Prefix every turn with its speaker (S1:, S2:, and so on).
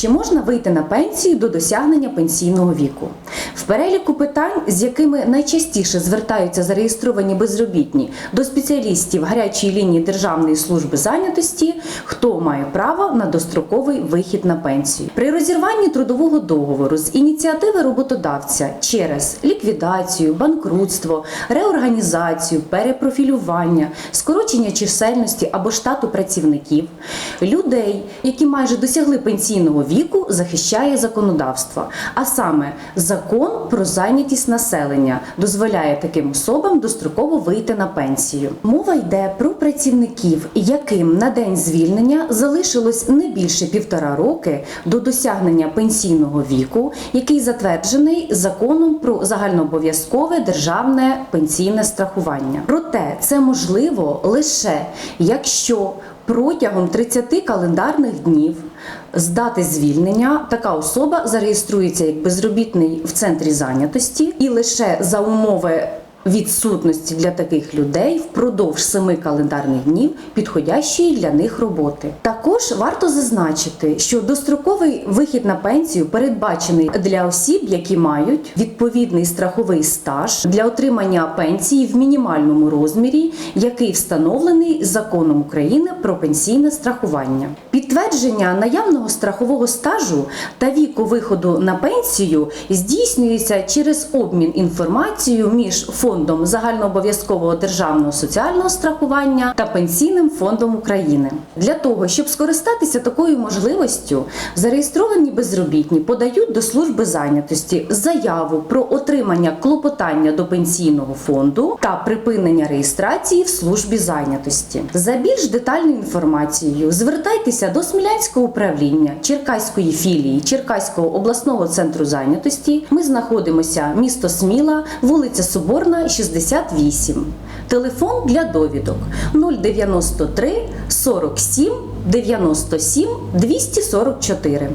S1: Чи можна вийти на пенсію до досягнення пенсійного віку? В переліку питань, з якими найчастіше звертаються зареєстровані безробітні до спеціалістів гарячої лінії Державної служби зайнятості, хто має право на достроковий вихід на пенсію. При розірванні трудового договору з ініціативи роботодавця через ліквідацію, банкрутство, реорганізацію, перепрофілювання, скорочення чисельності або штату працівників, людей, які майже досягли пенсійного віку, захищає законодавство, а саме закон про зайнятість населення дозволяє таким особам достроково вийти на пенсію. Мова йде про працівників, яким на день звільнення залишилось не більше півтора роки до досягнення пенсійного віку, який затверджений законом про загальнообов'язкове державне пенсійне страхування. Проте це можливо лише якщо протягом 30 календарних днів з дати звільнення така особа зареєструється як безробітний в центрі зайнятості і лише за умови відсутності для таких людей впродовж семи календарних днів підходящої для них роботи. Також варто зазначити, що достроковий вихід на пенсію передбачений для осіб, які мають відповідний страховий стаж для отримання пенсії в мінімальному розмірі, який встановлений законом України про пенсійне страхування. Підтвердження наявного страхового стажу та віку виходу на пенсію здійснюється через обмін інформацією між фондом загальнообов'язкового державного соціального страхування та пенсійним фондом України. Для того щоб скористатися такою можливістю, зареєстровані безробітні подають до служби зайнятості заяву про отримання клопотання до пенсійного фонду та припинення реєстрації в службі зайнятості. За більш детальною інформацією звертайтеся до Смілянського управління Черкаської філії Черкаського обласного центру зайнятості. Ми знаходимося місто Сміла, вулиця Соборна, 68. Телефон для довідок 093 47 97 244.